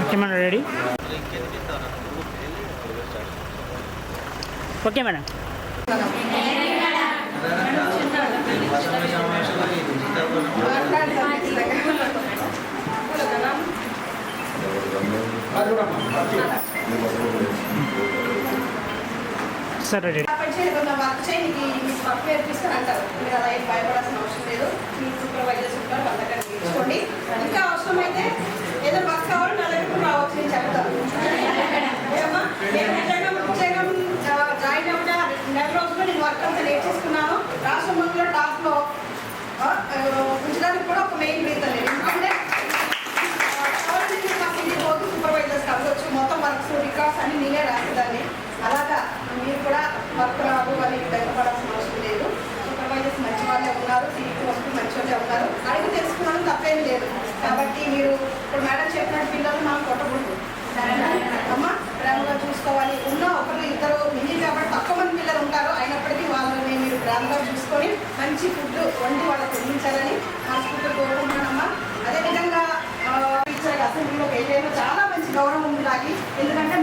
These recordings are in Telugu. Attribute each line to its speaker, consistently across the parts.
Speaker 1: Okay madam ready? Okay madam. సరే రెడీ.
Speaker 2: వర్క్ రాదు అవసరం లేదు. సూపర్వైజర్స్ మంచి వాళ్ళే ఉన్నారు సీఈఓ వస్తూ మంచి వాళ్ళే ఉన్నారు. అడిగి తెలుసుకున్నాను తప్పేం లేదు. కాబట్టి మీరు ఇప్పుడు మేడం చెప్పినట్టు పిల్లలు మనం కొట్టకూడదు. అమ్మ అమ్మా ప్రేమగా చూసుకోవాలి. ఉన్న ఒకరు ఇద్దరు మిగిలి కాబట్టి తక్కువ మంది పిల్లలు ఉంటారు. అయినప్పటికీ వాళ్ళని మీరు ప్రేమగా చూసుకొని మంచి ఫుడ్ వండి వాళ్ళకి అందించాలని హాస్పిటల్ కోరుకుంటున్నానమ్మా. అదేవిధంగా ఆ, టీచర్ అసెంబ్లీలో ఏదైనా చాలా మంచి గౌరవం ఉంది ఎందుకంటే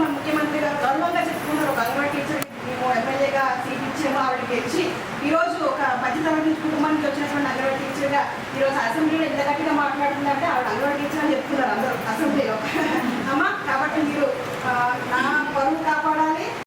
Speaker 2: ఈరోజు ఒక పది తరగతి కుటుంబానికి వచ్చినటువంటి అంగన్వాడీ టీచర్గా ఈరోజు అసెంబ్లీలో ఎంత గట్టిగా మాట్లాడుతుందంటే ఆవిడ అంగన్వాడీ టీచర్ అని